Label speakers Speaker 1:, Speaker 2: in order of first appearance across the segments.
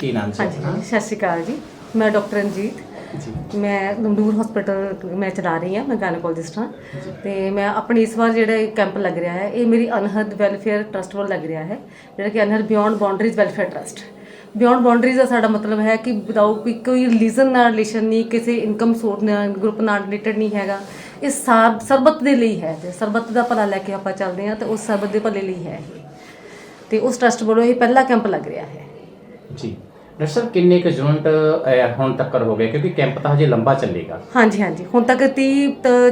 Speaker 1: ਕੀ ਨਾਮ ਜੀ
Speaker 2: ਹਾਂਜੀ
Speaker 1: ਆਪਣਾ?
Speaker 2: ਸਤਿ ਸ਼੍ਰੀ ਅਕਾਲ ਜੀ। ਮੈਂ ਡਾਕਟਰ ਰਣਜੀਤ।
Speaker 1: ਜੀ।
Speaker 2: ਮੈਂ ਨੰਦੂਰ ਹਸਪੀਟਲ ਮੈਂ ਚਲਾ ਰਹੀ ਹਾਂ ਮੈਂ ਗਾਇਨੋਕੋਲੋਜਿਸਟ ਹਾਂ। ਤੇ ਮੈਂ ਆਪਣੀ ਇਸ ਵਾਰ ਜਿਹੜਾ ਇਹ ਕੈਂਪ ਲੱਗ ਰਿਹਾ ਹੈ ਇਹ ਮੇਰੀ ਅਨਹਦ ਵੈਲਫੇਅਰ ਟਰਸਟ ਵੱਲ ਲੱਗ ਰਿਹਾ ਹੈ ਜਿਹੜਾ ਕਿ Anhad beyond boundaries welfare trust beyond boundaries ਦਾ ਸਾਡਾ ਮਤਲਬ ਹੈ ਕਿ ਵਿਦਾਊਟ ਕੋਈ ਕੋਈ ਰਿਲੀਜਨ ਨਾਲ ਰਿਲੇਸ਼ਨ ਨਹੀਂ ਕਿਸੇ ਇਨਕਮ ਸੋਰਸ ਨਾਲ ਗਰੁੱਪ ਨਾਲ ਰਿਲੇਟਡ ਨਹੀਂ ਹੈਗਾ। ਇਹ ਸਾਰ- ਸਰਬੱਤ ਦੇ ਲਈ ਹੈ ਤੇ ਸਰਬੱਤ ਦਾ ਭਲਾ ਲੈ ਕੇ ਆਪਾਂ ਚੱਲਦੇ ਹਾਂ ਤੇ ਉਸ ਸਰਬੱਤ ਦੇ ਭਲੇ ਲਈ ਹੈ ਇਹ। ਤੇ ਉਸ ਟਰਸਟ ਵੱਲੋਂ ਇਹ ਪਹਿਲਾ ਕੈਂਪ ਲੱਗ ਰਿਹਾ ਹੈ।
Speaker 1: ਜੀ। ਡਾਕਟਰ ਸਾਹਿਬ ਕਿੰਨੇ ਕੁ ਯੂਨਿਟ ਅਹ, ਹੁਣ ਤੱਕ ਹੋ ਗਏ? ਕਿਉਂਕਿ ਕੈਂਪ ਤਾਂ ਹਜੇ ਲੰਬਾ ਚੱਲੇਗਾ।
Speaker 2: ਹਾਂਜੀ ਹਾਂਜੀ। ਹੁਣ ਤੱਕ 30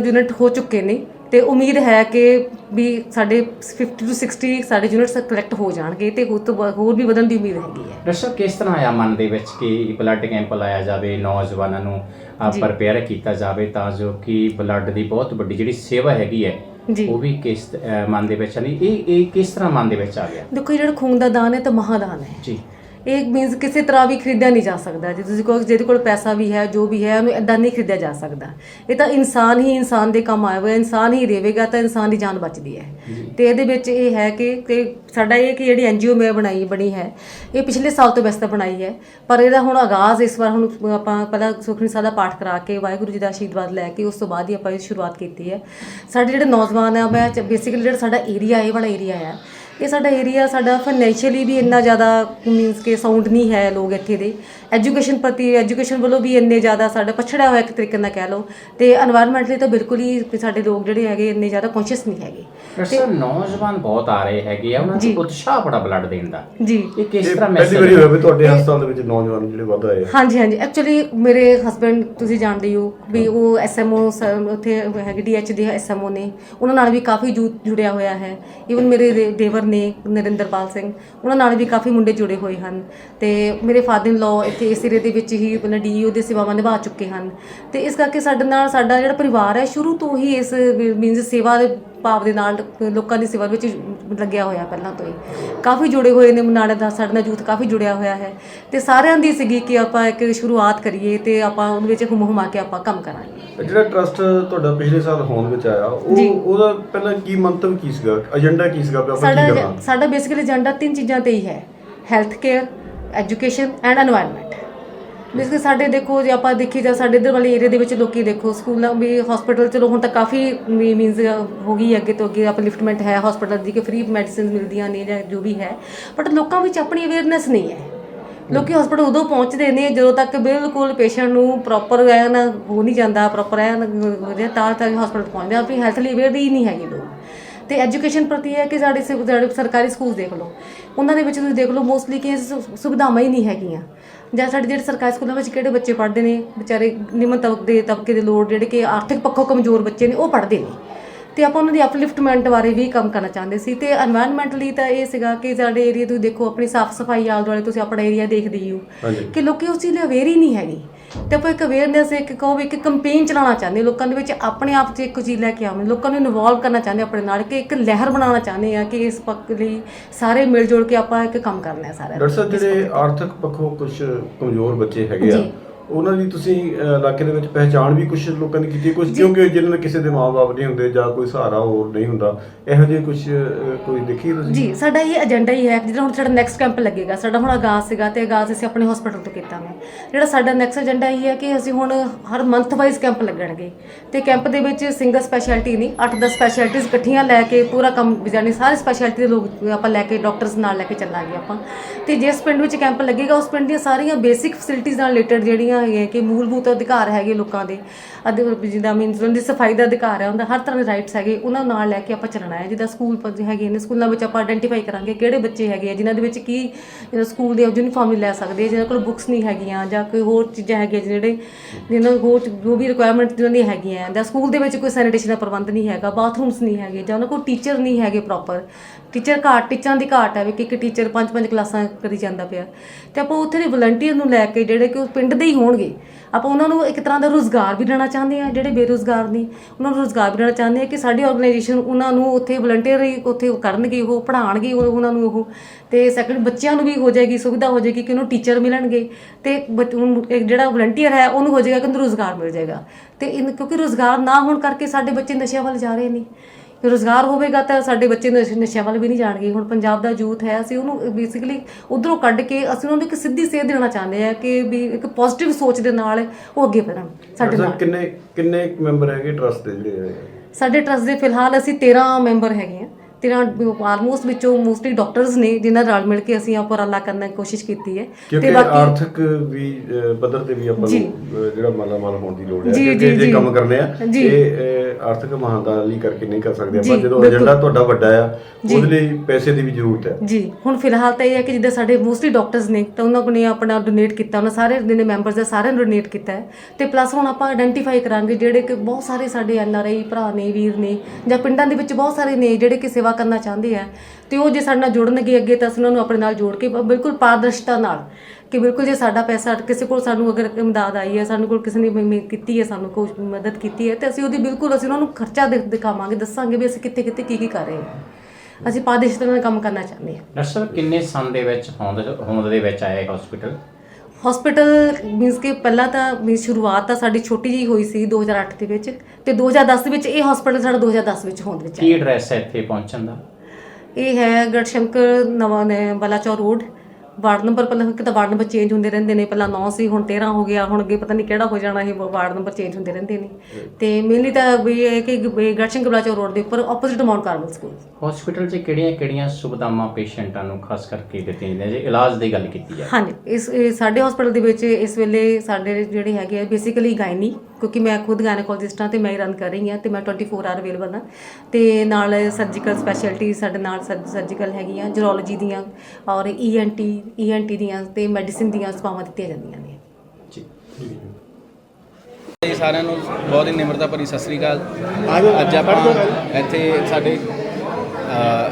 Speaker 2: ਯੂਨਿਟ ਹੋ ਚੁੱਕੇ ਨੇ। ਤੇ ਉਮੀਦ ਹੈ ਕਿ ਵੀ ਸਾਡੇ 50 ਤੋਂ 60 ਸਾਡੇ ਯੂਨਿਟਸ ਕਲੈਕਟ ਹੋ ਜਾਣਗੇ ਤੇ ਹੋਰ ਤੋਂ ਹੋਰ ਵੀ ਵਧਣ ਦੀ ਉਮੀਦ ਹੈਗੀ ਹੈ।
Speaker 1: ਡਾਕਟਰ ਸਾਹਿਬ ਕਿਸ ਤਰ੍ਹਾਂ ਆਇਆ ਮਨ ਦੇ ਵਿੱਚ ਕਿ ਬਲੱਡ ਕੈਂਪ ਲਾਇਆ ਜਾਵੇ ਨੌਜਵਾਨਾਂ ਨੂੰ
Speaker 2: ਜੀ।
Speaker 1: ਪ੍ਰਪੇਅਰ ਕੀਤਾ ਜਾਵੇ ਤਾਂ ਜੋ ਕਿ ਬਲੱਡ ਦੀ ਬਹੁਤ ਵੱਡੀ ਜਿਹੜੀ ਸੇਵਾ ਹੈਗੀ ਹੈ
Speaker 2: ਜੀ।
Speaker 1: ਉਹ ਵੀ ਕਿਸ ਅਹ, ਮਨ ਦੇ ਵਿੱਚ ਨਹੀਂ ਇਹ ਇਹ ਕਿਸ ਤਰ੍ਹਾਂ ਮਨ ਦੇ ਵਿੱਚ ਆ ਗਿਆ?
Speaker 2: ਦੇਖੋ ਜਿਹੜਾ ਖੂਨ ਦਾ ਦਾਨ ਹੈ ਤਾਂ ਮਹਾਦਾਨ ਹੈ।
Speaker 1: ਜੀ।
Speaker 2: ਇਹ ਮੀਨਸ ਕਿਸੇ ਤਰ੍ਹਾਂ ਵੀ ਖਰੀਦਿਆ ਨਹੀਂ ਜਾ ਸਕਦਾ। ਜੇ ਤੁਸੀਂ ਕੋਲ ਜਿਹਦੇ ਕੋਲ ਪੈਸਾ ਵੀ ਹੈ ਜੋ ਵੀ ਹੈ ਉਹਨੂੰ ਇਦਾਂ ਨਹੀਂ ਖਰੀਦਿਆ ਜਾ ਸਕਦਾ। ਇਹ ਤਾਂ ਇਨਸਾਨ ਹੀ ਇਨਸਾਨ ਦੇ ਕੰਮ ਆਇਆ ਹੋਇਆ ਇਨਸਾਨ ਹੀ ਦੇਵੇਗਾ ਤਾਂ ਇਨਸਾਨ ਦੀ ਜਾਨ ਬਚਦੀ ਹੈ। ਤੇ ਇਹਦੇ ਵਿੱਚ ਇਹ ਹੈ ਕਿ ਕਿ ਸਾਡਾ ਇਹ ਕਿ ਜਿਹੜੀ ਐਨਜੀਓ ਮੈਂ ਬਣਾਈ ਬਣੀ ਹੈ ਇਹ ਪਿਛਲੇ ਸਾਲ ਤੋਂ ਵੈਸੇ ਤਾਂ ਬਣਾਈ ਹੈ ਪਰ ਇਹਦਾ ਹੁਣ ਆਗਾਜ਼ ਇਸ ਵਾਰ ਹੁਣ ਆਪਾਂ ਪਹਿਲਾਂ ਸੁਖਮਨੀ ਸਾਹਿਬ ਦਾ ਪਾਠ ਕਰਾ ਕੇ ਵਾਹਿਗੁਰੂ ਜੀ ਦਾ ਆਸ਼ੀਰਵਾਦ ਲੈ ਕੇ ਉਸ ਤੋਂ ਬਾਅਦ ਹੀ ਆਪਾਂ ਇਹ ਸ਼ੁਰੂਆਤ ਕੀਤੀ ਹੈ। ਸਾਡੇ ਜਿਹੜੇ ਨੌਜਵਾਨ ਆ ਮੈਂ ਬੇਸਿਕਲੀ ਜਿਹੜਾ ਸਾਡਾ ਏਰੀਆ ਇਹ ਵਾਲਾ ਏਰੀਆ ਹੈ ਇਹ ਸਾਡਾ ਏਰੀਆ ਸਾਡਾ ਫਾਈਨੈਂਸ਼ੀਅਲੀ ਵੀ ਇੰਨਾ ਜ਼ਿਆਦਾ ਮੀਨਸ ਕਿ ਸਾਊਂਡ ਨਹੀਂ ਹੈ ਲੋਕ ਇੱਥੇ ਦੇ। ਐਜੂਕੇਸ਼ਨ ਪ੍ਰਤੀ ਐਜੂਕੇਸ਼ਨ ਵੱਲੋਂ ਵੀ ਇੰਨੇ ਜ਼ਿਆਦਾ ਸਾਡਾ ਪਛੜਿਆ ਹੋਇਆ ਇੱਕ ਤਰੀਕੇ ਨਾਲ ਕਹਿ ਲਓ। ਤੇ এনवायरमेंटਲੀ ਤਾਂ ਬਿਲਕੁਲ ਹੀ ਸਾਡੇ ਲੋਕ ਜਿਹੜੇ ਹੈਗੇ ਇੰਨੇ ਜ਼ਿਆਦਾ ਕੌਨਸ਼ੀਅਸ ਨਹੀਂ ਹੈਗੇ।
Speaker 1: ਪ੍ਰੋਫੈਸਰ ਨੌਜਵਾਨ ਬਹੁਤ ਆ ਰਹੇ ਹੈਗੇ ਆ ਉਹਨਾਂ ਨੂੰ ਉਤਸ਼ਾਹ ਬੜਾ ਬਲੱਡ ਦੇਣ ਦਾ।
Speaker 2: ਜੀ।
Speaker 1: ਇਹ ਕਿਸ ਤਰ੍ਹਾਂ ਮੈਸੇਜ
Speaker 3: ਪਹਿਲੀ ਵਾਰੀ ਹੋਵੇ ਤੁਹਾਡੇ ਹਸਪਤਾਲ ਦੇ ਵਿੱਚ ਨੌਜਵਾਨ ਜਿਹੜੇ ਵੱਧ ਆਏ
Speaker 2: ਹਾਂਜੀ ਹਾਂਜੀ। ਐਕਚੁਅਲੀ ਮੇਰੇ ਹਸਬੰਡ ਤੁਸੀਂ ਜਾਣਦੇ ਹੋ ਵੀ ਉਹ ਐਸਐਮਓ ਉੱਥੇ ਹੈਗੇ ਡੀਐਚ ਦੇ ਐਸਐਮਓ ਨੇ। ਉਹਨਾਂ ਨਾਲ ਵੀ ਕਾਫੀ ਜੁੜਿਆ ਹੋਇਆ ਹੈ। ਇਵਨ ਮੇਰੇ ਦੇਵਰ ਨੇ ਨਰਿੰਦਰਪਾਲ ਸਿੰਘ। ਉਹਨਾਂ ਨਾਲ ਵੀ ਕਾਫੀ ਮੁੰਡੇ ਜੁੜੇ ਹੋਏ ਹਨ। ਤੇ ਮੇਰੇ ਫਾਦਰ ਇਨ ਲਾਅ ਇੱਥੇ ਇਸ ਏਰੀਏ ਦੇ ਵਿੱਚ ਹੀ ਆਪਣਾ ਡੀਈਓ ਦੇ ਸੇਵਾਵਾਂ ਨਿਭਾ ਚੁੱਕੇ ਹਨ। ਤੇ ਇਸ ਕਰਕੇ ਸਾਡੇ ਨਾਲ, ਸਾਡਾ ਜਿਹੜਾ ਪਰਿਵਾਰ ਹੈ, ਸ਼ੁਰੂ ਤੋਂ ਹੀ ਇਸ ਮੀਨਸ ਸੇਵਾ ਭਾਵ ਦੇ ਨਾਲ ਲੋਕਾਂ ਦੀ ਸੇਵਾ ਵਿੱਚ ਲੱਗਿਆ ਹੋਇਆ ਪਹਿਲਾਂ ਤੋਂ ਹੀ। ਕਾਫੀ ਜੁੜੇ ਹੋਏ ਨੇ ਮਨਾੜੇ ਦਾ ਸਾਡੇ ਨਾਲ ਯੂਥ ਕਾਫੀ ਜੁੜਿਆ ਹੋਇਆ ਹੈ। ਤੇ ਸਾਰਿਆਂ ਦੀ ਸੀਗੀ ਕਿ ਆਪਾਂ ਇੱਕ ਸ਼ੁਰੂਆਤ ਕਰੀਏ ਤੇ ਆਪਾਂ ਉਹਦੇ ਵਿੱਚ ਹੁਮ ਹੁਮਾ ਕੇ ਆਪਾਂ ਕੰਮ ਕਰਾਂਗੇ।
Speaker 3: ਜਿਹੜਾ ਟਰਸਟ ਤੁਹਾਡਾ ਪਿਛਲੇ ਸਾਲ ਹੋਣ ਵਿੱਚ ਆਇਆ ਉਹ ਉਹਦਾ ਪਹਿਲਾਂ ਕੀ ਮੰਤਵ ਕੀ ਸੀਗਾ? ਏਜੰਡਾ ਕੀ ਸੀਗਾ? ਆਪਾਂ ਕੀ ਕਰਨਾ
Speaker 2: ਸਾਡਾ ਬੇਸਿਕਲੀ ਏਜੰਡਾ ਤਿੰਨ ਚੀਜ਼ਾਂ ਤੇ ਹੀ ਹੈ। Health care education and environment ਜਿਸ ਕਿ ਸਾਡੇ ਦੇਖੋ, ਜੇ ਆਪਾਂ ਦੇਖੀ ਜਾ ਸਾਡੇ ਇਧਰ ਵਾਲੇ ਏਰੀਆ ਦੇ ਵਿੱਚ ਲੋਕੀ ਦੇਖੋ, ਸਕੂਲਾਂ ਵੀ ਹਸਪੀਟਲ ਚਲੋ ਹੁਣ ਤਾਂ ਕਾਫੀ ਮੀਨਸ ਹੋ ਗਈ ਅੱਗੇ ਤੋਂ ਅੱਗੇ ਅਪਲਿਫਟਮੈਂਟ ਹੈ ਹਸਪੀਟਲ ਦੀ ਕਿ ਫ੍ਰੀ ਮੈਡੀਸਿਨਸ ਮਿਲਦੀਆਂ ਨੇ ਜਾਂ ਜੋ ਵੀ ਹੈ। ਬਟ ਲੋਕਾਂ ਵਿੱਚ ਆਪਣੀ ਅਵੇਅਰਨੈਸ ਨਹੀਂ ਹੈ। ਲੋਕੀ ਹਸਪੀਟਲ ਉਦੋਂ ਪਹੁੰਚਦੇ ਨੇ ਜਦੋਂ ਤੱਕ ਬਿਲਕੁਲ ਪੇਸ਼ੈਂਟ ਨੂੰ ਪ੍ਰੋਪਰ ਐਨ ਹੋ ਨਹੀਂ ਜਾਂਦਾ ਪ੍ਰੋਪਰ ਐਨ ਹੋ ਤਾਂ ਤੱਕ ਹਸਪੀਟਲ ਪਹੁੰਚਦੇ ਆਪਣੀ ਹੈਲਥ ਲਈ ਅਵੇਅਰ ਹੀ ਨਹੀਂ ਹੈਗੇ ਲੋਕ। ਤੇ ਐਜੂਕੇਸ਼ਨ ਪ੍ਰਤੀ ਹੈ ਕਿ ਸਾਡੇ ਸਿ- ਸਰਕਾਰੀ ਸਕੂਲ ਦੇਖ ਲਓ। ਉਹਨਾਂ ਦੇ ਵਿੱਚ ਤੁਸੀਂ ਦੇਖ ਲਓ ਮੋਸਟਲੀ ਕਿ ਸੁਵਿਧਾਵਾਂ ਹੀ ਨਹੀਂ ਹੈਗੀਆਂ। ਜਾਂ ਸਾਡੇ ਜਿਹੜੇ ਸਰਕਾਰੀ ਸਕੂਲਾਂ ਵਿੱਚ ਕਿਹੜੇ ਬੱਚੇ ਪੜ੍ਹਦੇ ਨੇ ਵਿਚਾਰੇ ਨਿਮਨ ਤਬਕ ਦੇ ਤਬਕੇ ਦੇ ਲੋੜ ਜਿਹੜੇ ਕਿ ਆਰਥਿਕ ਪੱਖੋਂ ਕਮਜ਼ੋਰ ਬੱਚੇ ਨੇ ਉਹ ਪੜ੍ਹਦੇ ਨੇ। ਤੇ ਆਪਾਂ ਉਹਨਾਂ ਦੀ ਅਪਲਿਫਟਮੈਂਟ ਬਾਰੇ ਵੀ ਕੰਮ ਕਰਨਾ ਚਾਹੁੰਦੇ ਸੀ ਤੇ এনवायरमेंटਲੀ ਤਾਂ ਇਹ ਸੀਗਾ ਕਿ ਸਾਡੇ ਏਰੀਆ ਤੁਸੀਂ ਦੇਖੋ ਆਪਣੀ ਸਾਫ਼ ਸਫ਼ਾਈ ਆਲ ਦੁਆਲੇ ਤੁਸੀਂ ਆਪਣਾ ਏਰੀਆ ਦੇਖਦੇ ਹੀ ਹੋ ਕਿ ਲੋਕੀ ਉਸ ਚੀਜ਼ ਲਈ ਅਵੇਅਰ ਹੀ ਨਹੀਂ ਹੈਗੇ। ਤੇ ਆਪਾਂ ਇੱਕ ਅਵੇਅਰਨੈਸ ਇੱਕ ਕਹੋ ਵੀ ਇੱਕ ਕੰਪੇਨ ਚਲਾਉਣਾ ਚਾਹੁੰਦੇ ਹਾਂ। ਲੋਕਾਂ ਦੇ ਵਿੱਚ ਆਪਣੇ ਆਪ 'ਚ ਇੱਕ ਚੀਜ਼ ਲੈ ਕੇ ਆਉਣੀ। ਲੋਕਾਂ ਨੂੰ ਇਨਵੋਲਵ ਕਰਨਾ ਚਾਹੁੰਦੇ ਆਪਣੇ ਨਾਲ ਕਿ ਇੱਕ ਲਹਿਰ ਬਣਾਉਣਾ ਚਾਹੁੰਦੇ ਆ ਕਿ ਇਸ ਪੱਖ ਲਈ ਸਾਰੇ ਮਿਲ ਜੁਲ ਕੇ ਆਪਾਂ ਇੱਕ ਕੰਮ ਕਰਨਾ ਹੈ ਸਾਰਿਆਂ
Speaker 3: ਡਾਕਟਰ ਸਾਹਿਬ ਜਿਹੜੇ ਆਰਥਿਕ ਪੱਖੋਂ ਕੁਝ ਕਮਜ਼ੋਰ ਬੱਚੇ ਹੈਗੇ ਆ
Speaker 2: ਜੀ।
Speaker 3: ਉਹਨਾਂ ਦੀ ਤੁਸੀਂ ਅਹ, ਇਲਾਕੇ ਦੇ ਵਿੱਚ ਪਹਿਚਾਣ ਵੀ ਕੁਝ ਲੋਕਾਂ ਨੇ ਕੀਤੀ ਕੁਝ ਕਿਉਂਕਿ ਜਿਨ੍ਹਾਂ ਦੇ ਕਿਸੇ ਦੇ ਮਾਪੇ ਨਹੀਂ ਹੁੰਦੇ ਜਾਂ ਕੋਈ ਸਹਾਰਾ ਹੋਰ ਨਹੀਂ ਹੁੰਦਾ ਇਹੋ ਜਿਹੇ ਕੁਝ ਕੋਈ ਦੇਖੀ ਤੁਸੀਂ?
Speaker 2: ਜੀ ਸਾਡਾ ਇਹ ਏਜੰਡਾ ਹੀ ਹੈ ਜਿਹੜਾ ਹੁਣ ਸਾਡਾ ਨੈਕਸਟ ਕੈਂਪ ਲੱਗੇਗਾ ਸਾਡਾ ਹੁਣ ਆਗਾਜ਼ ਸੀਗਾ ਤੇ ਆਗਾਜ਼ ਅਸੀਂ ਆਪਣੇ ਹਸਪੀਟਲ ਤੋਂ ਕੀਤਾ ਮੈਂ ਜਿਹੜਾ ਸਾਡਾ ਨੈਕਸਟ ਏਜੰਡਾ ਇਹ ਹੈ ਕਿ ਅਸੀਂ ਹੁਣ ਹਰ ਮੰਥ ਵਾਈਜ਼ ਕੈਂਪ ਲੱਗਣਗੇ ਤੇ ਕੈਂਪ ਦੇ ਵਿੱਚ ਸਿੰਗਲ ਸਪੈਸ਼ਲਿਟੀ ਨਹੀਂ 8-10 ਸਪੈਸ਼ਲਿਟੀਆਂ ਇਕੱਠੀਆਂ ਲੈ ਕੇ ਪੂਰਾ ਕੰਮ ਜਾਨੀ ਸਾਰੇ ਸਪੈਸ਼ਲਿਟੀ ਦੇ ਲੋਕ ਆਪਾਂ ਲੈ ਕੇ ਡਾਕਟਰਸ ਨਾਲ ਲੈ ਕੇ ਚੱਲਾਂਗੇ ਆਪਾਂ। ਤੇ ਜਿਸ ਪਿੰਡ ਵਿੱਚ ਕੈਂਪ ਲੱਗੇਗਾ ਉਸ ਪਿੰਡ ਦੀਆਂ ਸਾਰੀਆਂ ਬੇਸਿਕ ਫੈਸਿਲਿਟੀਆਂ ਨਾਲ ਰਿਲੇਟਡ ਜਿਹੜੀਆਂ ਹੈਗੀਆਂ ਕਿ ਮੂਲਭੂਤ ਅਧਿਕਾਰ ਹੈਗੇ ਲੋਕਾਂ ਦੇ ਅਧ- ਜਿੱਦਾਂ ਮੀਨਸ ਉਹਨਾਂ ਦੀ ਸਫ਼ਾਈ ਦਾ ਅਧਿਕਾਰ ਹੈ, ਉਹਨਾਂ ਦਾ ਹਰ ਤਰ੍ਹਾਂ ਦੇ ਰਾਈਟਸ ਹੈਗੇ, ਉਹਨਾਂ ਨੂੰ ਨਾਲ ਲੈ ਕੇ ਆਪਾਂ ਚੱਲਣਾ ਹੈ। ਜਿੱਦਾਂ ਸਕੂਲ ਪ- ਹੈਗੇ ਨੇ, ਸਕੂਲਾਂ ਵਿੱਚ ਆਪਾਂ ਆਇਡੈਂਟੀਫਾਈ ਕਰਾਂਗੇ ਕਿਹੜੇ ਬੱਚੇ ਹੈਗੇ ਆ, ਜਿਨ੍ਹਾਂ ਦੇ ਵਿੱਚ ਕੀ ਜਿਹੜਾ ਸਕੂਲ ਦੇ ਯੂਨੀਫਾਰਮ ਨਹੀਂ ਲੈ ਸਕਦੇ ਜਿਨ੍ਹਾਂ ਕੋਲ ਬੁੱਕਸ ਨਹੀਂ ਹੈਗੀਆਂ, ਜਾਂ ਕੋਈ ਹੋਰ ਚੀਜ਼ਾਂ ਹੈਗੀਆਂ ਜਿਹੜੇ, ਜਿਨ੍ਹਾਂ ਨੂੰ ਹੋਰ ਜੋ ਵੀ ਰਿਕੁਆਇਰਮੈਂਟ ਜਿਹਨਾਂ ਦੀਆਂ ਹੈਗੀਆਂ, ਜਾਂ ਸਕੂਲ ਦੇ ਵਿੱਚ ਕੋਈ ਸੈਨੀਟੇਸ਼ਨ ਦਾ ਪ੍ਰਬੰਧ ਨਹੀਂ ਹੈਗਾ ਬਾਥਰੂਮਸ ਨਹੀਂ ਹੈਗੇ, ਜਾਂ ਉਹਨਾਂ ਕੋਲ ਟੀਚਰ ਨਹੀਂ ਹੈਗੇ ਪ੍ਰੋਪਰ ਟੀਚਰ ਘਾਟ, ਟੀਚਰਾਂ ਦੀ ਘਾਟ ਹੈ ਵੀ ਕਿ ਇੱਕ ਟੀਚਰ ਪੰਜ ਪੰਜ ਕਲਾਸਾਂ ਕਰੀ ਜਾਂਦਾ ਪਿਆ। ਤੇ ਆਪਾਂ ਉੱਥੇ ਦੇ ਵਲੰਟੀਅਰ ਨੂੰ ਲੈ ਕੇ ਜਿਹੜੇ ਕਿ ਉਹ ਪਿੰਡ ਦੇ ਹੀ ਹੋਣਗੇ। ਆਪਾਂ ਉਹਨਾਂ ਨੂੰ ਇੱਕ ਤਰ੍ਹਾਂ ਦਾ ਰੋਜ਼ਗਾਰ ਵੀ ਦੇਣਾ ਚਾਹੁੰਦੇ ਆ ਜਿਹੜੇ ਬੇਰੁਜ਼ਗਾਰ ਨੇ, ਉਹਨਾਂ ਨੂੰ ਰੋਜ਼ਗਾਰ ਵੀ ਦੇਣਾ ਚਾਹੁੰਦੇ ਆ ਕਿ ਸਾਡੀ ਆਰਗੇਨਾਈਜੇਸ਼ਨ ਉਹਨਾਂ ਨੂੰ ਉੱਥੇ ਵਲੰਟੀਅਰ ਹੀ ਉੱਥੇ ਕਰਨਗੇ, ਉਹ ਪੜ੍ਹਾਉਣਗੇ ਉਹ- ਉਹਨਾਂ ਨੂੰ ਉਹ। ਤੇ ਸੈਕੰਡ ਬੱਚਿਆਂ ਨੂੰ ਵੀ ਹੋ ਜਾਏਗੀ, ਸੁਵਿਧਾ ਹੋ ਜਾਏਗੀ ਕਿ ਉਹਨੂੰ ਟੀਚਰ ਮਿਲਣਗੇ। ਤੇ ਬੱਚ- ਜਿਹੜਾ ਵਲੰਟੀਅਰ ਹੈ, ਉਹਨੂੰ ਹੋ ਜਾਏਗਾ ਕਿ ਉਹਨੂੰ ਰੋਜ਼ਗਾਰ ਮਿਲ ਜਾਏਗਾ। ਤੇ ਕਿਉਂਕਿ ਰੋਜ਼ਗਾਰ ਨਾ ਹੋਣ ਕਰਕੇ ਸਾਡੇ ਬੱਚੇ ਨਸ਼ਿਆਂ ਵੱਲ ਜਾ ਰਹੇ ਨੇ। ਰੋਜ਼ਗਾਰ ਹੋਵੇਗਾ ਤਾਂ ਸਾਡੇ ਬੱਚੇ ਨਸ਼ੇ ਨਸ਼ਿਆਂ ਵੱਲ ਵੀ ਨਹੀਂ ਜਾਣਗੇ। ਹੁਣ ਪੰਜਾਬ ਦਾ ਯੂਥ ਹੈ ਅਸੀਂ ਉਹਨੂੰ ਬੇਸਿਕਲੀ ਉਧਰੋਂ ਕੱਢ ਕੇ ਅਸੀਂ ਉਹਨਾਂ ਨੂੰ ਇੱਕ ਸਿੱਧੀ ਸੇਧ ਦੇਣਾ ਚਾਹੁੰਦੇ ਆ ਕਿ ਵੀ ਇੱਕ ਪੋਜ਼ਿਟਿਵ ਸੋਚ ਦੇ ਨਾਲ ਉਹ ਅੱਗੇ ਵਧਣ ਸਾਡੇ ਨਾਲ।
Speaker 3: ਕਿੰਨੇ ਕਿੰਨੇ ਮੈਂਬਰ ਹੈਗੇ ਟਰਸਟ ਦੇ ਜਿਹੜੇ ਹੈਗੇ?
Speaker 2: ਸਾਡੇ ਟਰਸਟ ਦੇ ਫਿਲਹਾਲ ਅਸੀਂ 13 ਮੈਂਬਰ ਹੈਗੇ ਆ 13 ਆਲਮੋਸਟ ਵਿੱਚੋਂ ਮੋਸਟਲੀ ਡਾਕਟਰਸ ਨੇ ਜਿਨ੍ਹਾਂ ਨਾਲ ਮਿਲ ਕੇ ਅਸੀਂ ਉਪਰਾਲਾ ਕਰਨ ਦੀ ਕੋਸ਼ਿਸ਼ ਕੀਤੀ ਹੈ
Speaker 3: ਕਿਉਂਕਿ ਆਰਥਿਕ ਵੀ ਪੱਧਰ ਤੇ ਵੀ ਆਪਾਂ ਨੂੰ ਜਿਹੜਾ ਮਾਲਾ ਮਾਲ ਹੋਣ ਦੀ ਲੋੜ ਹੈ ਕਿਉਂਕਿ
Speaker 2: ਜੀ।
Speaker 3: ਕੰਮ ਕਰਨੇ ਆ। ਇਹ ਆਰਥਿਕ ਮਹਾਨਤਾ ਲਈ ਕਰਕੇ ਨਹੀਂ ਕਰ ਸਕਦੇ ਆਪਾਂ ਜਦੋਂ। ਏਜੰਡਾ ਤੁਹਾਡਾ ਵੱਡਾ ਆ। ਉਹਦੇ ਲਈ ਪੈਸੇ ਦੀ ਵੀ ਜ਼ਰੂਰਤ ਹੈ
Speaker 2: ਜੀ ਹੁਣ ਫਿਲਹਾਲ ਤਾਂ ਇਹ ਹੈ ਕਿ ਜਿੱਦਾਂ ਸਾਡੇ ਮੋਸਟਲੀ ਡਾਕਟਰਸ ਨੇ ਤਾਂ ਉਹਨਾਂ ਨੇ ਆਪਣਾ ਡੋਨੇਟ ਕੀਤਾ ਉਹਨਾਂ ਸਾਰੇ ਜਿਹਨੇ ਮੈਂਬਰਸ ਦੇ ਸਾਰਿਆਂ ਨੇ ਡੋਨੇਟ ਕੀਤਾ ਹੈ ਤੇ ਪਲੱਸ ਹੁਣ ਆਪਾਂ ਆਇਡੈਂਟੀਫਾਈ ਕਰਾਂਗੇ ਜਿਹੜੇ ਕਿ ਬਹੁਤ ਸਾਰੇ ਸਾਡੇ ਐਨ ਆਰ ਆਈ ਭਰਾ ਨੇ ਵੀਰ ਨੇ ਜਾਂ ਪਿੰਡਾਂ ਦੇ ਵਿੱਚ ਬਹੁਤ ਸਾਰੇ ਨੇ ਜਿਹੜੇ ਕਿ ਸੇਵਾ ਕਰਨਾ ਚਾਹੁੰਦੇ ਆ ਤੇ ਉਹ ਜੇ ਸਾਡੇ ਨਾਲ ਜੁੜਨਗੇ ਅੱਗੇ ਤਾਂ ਅਸੀਂ ਉਹਨਾਂ ਨੂੰ ਆਪਣੇ ਨਾਲ ਜੋੜ ਕੇ ਬਿਲਕੁਲ ਪਾਰਦਰਸ਼ਤਾ ਨਾਲ, ਕਿ ਬਿਲਕੁਲ ਜੇ ਸਾਡਾ ਪੈਸਾ ਕਿਸੇ ਕੋਲ ਸਾਨੂੰ ਅਗਰ ਇਮਦਾਦ ਆਈ ਹੈ ਸਾਨੂੰ ਕੋਲ ਕਿਸੇ ਨੇ ਮ- ਕੀਤੀ ਹੈ, ਸਾਨੂੰ ਕੋਈ ਮਦਦ ਕੀਤੀ ਹੈ, ਤੇ ਅਸੀਂ ਉਹਦੀ ਬਿਲਕੁਲ ਅਸੀਂ ਉਹਨਾਂ ਨੂੰ ਖਰਚਾ ਦਿਖਾਵਾਂਗੇ, ਦੱਸਾਂਗੇ ਵੀ ਅਸੀਂ ਕਿੱਥੇ ਕਿੱਥੇ ਕੀ ਕੀ ਕਰ ਰਹੇ ਹਾਂ। ਅਸੀਂ ਪਾਰਦਰਸ਼ਤਾ ਨਾਲ ਕੰਮ ਕਰਨਾ ਚਾਹੁੰਦੇ ਹਾਂ।
Speaker 1: ਡਾਕਟਰ ਸਾਹਿਬ, ਕਿੰਨੇ ਸਾਲ ਦੇ ਵਿੱਚ, ਹੋਂਦ ਹੋਂਦ ਦੇ ਵਿੱਚ ਆਇਆ ਹਸਪੀਟਲ
Speaker 2: ਹਸਪੀਟਲ ਮੀਨਸ ਕਿ ਪਹਿਲਾਂ ਤਾਂ ਵੀ ਸ਼ੁਰੂਆਤ ਤਾਂ ਸਾਡੀ ਛੋਟੀ ਜਿਹੀ ਹੋਈ ਸੀ 2008 ਦੇ ਵਿੱਚ ਤੇ 2010 ਦੇ ਵਿੱਚ ਇਹ ਹਸਪੀਟਲ ਸਾਡਾ 2010 ਵਿੱਚ ਹੋਂਦ ਵਿੱਚ
Speaker 1: ਕੀ
Speaker 2: ਆਇਆ।
Speaker 1: ਐਡਰੈਸ ਹੈ ਇੱਥੇ ਪਹੁੰਚਣ ਦਾ?
Speaker 2: ਇਹ ਹੈ ਗੜਸ਼ੰਕਰ ਨਵਾਂ ਨੇ ਬਲਾਚੌਰ ਰੋਡ ਵਾਰਡ ਨੰਬਰ ਪਹਿਲਾਂ ਕਿ ਤਾਂ ਵਾਰਡ ਨੰਬਰ ਚੇਂਜ ਹੁੰਦੇ ਰਹਿੰਦੇ ਨੇ ਪਹਿਲਾਂ 9 ਸੀ ਹੁਣ 13 ਹੋ ਗਿਆ ਹੁਣ ਅੱਗੇ ਪਤਾ ਨਹੀਂ ਕਿਹੜਾ ਹੋ ਜਾਣਾ ਇਹ ਵਾਰਡ ਨੰਬਰ ਚੇਂਜ ਹੁੰਦੇ ਰਹਿੰਦੇ ਨੇ। ਤੇ ਮੇਨਲੀ ਤਾਂ ਵੀ ਇਹ ਕਿ ਵੀ ਗੜਸ਼ੰਕਰ ਬਲਾਚੌਰ ਰੋਡ ਦੇ ਉੱਪਰ opposite Mount Carmel school
Speaker 1: hospital 'ਚ ਕਿਹੜੀਆਂ-ਕਿਹੜੀਆਂ ਸੁਵਿਧਾਵਾਂ ਪੇਸ਼ੈਂਟਾਂ ਨੂੰ ਖਾਸ ਕਰਕੇ ਦਿੱਤੀਆਂ ਜਾਂਦੀਆਂ ਜੇ ਇਲਾਜ ਦੀ ਗੱਲ ਕੀਤੀ ਜਾਵੇ
Speaker 2: ਹਾਂਜੀ ਇਸ ਸਾਡੇ ਹਸਪੀਟਲ ਦੇ ਵਿੱਚ ਇਸ ਵੇਲੇ ਸਾਡੇ ਜਿਹੜੇ ਹੈਗੇ ਆ ਬੇਸਿਕਲੀ ਗਾਇਨੀ ਕਿਉਂਕਿ ਮੈਂ ਖੁਦ ਗਾਇਨੋਕੋਲੋਜਿਸਟ ਹਾਂ ਤੇ ਮੈਂ ਹੀ ਰਨ ਕਰ ਰਹੀ ਹਾਂ ਤੇ ਮੈਂ 24 ਆਵਰ ਅਵੇਲੇਬਲ ਹਾਂ। ਤੇ ਨਾਲ ਸਰਜੀਕਲ ਸਪੈਸ਼ਲਿਟੀ ਸਾਡੇ ਨਾਲ ਸਰਜੀਕਲ ਹੈਗੀਆਂ ਜੂਰੋਲੋਜੀ ਦੀਆਂ ਔਰ ਈਐਨਟੀ ਈਐਨਟੀ ਦੀਆਂ ਤੇ ਮੈਡੀਸਿਨ ਦੀਆਂ ਸੇਵਾਵਾਂ ਦਿੱਤੀਆਂ ਜਾਂਦੀਆਂ ਨੇ।
Speaker 1: ਜੀ।
Speaker 4: ਜੀ ਸਾਰਿਆਂ ਨੂੰ ਬਹੁਤ ਹੀ ਨਿਮਰਤਾ ਭਰੀ ਸਤਿ ਸ੍ਰੀ ਅਕਾਲ। ਅੱਜ ਆਪਾਂ ਇੱਥੇ ਸਾਡੇ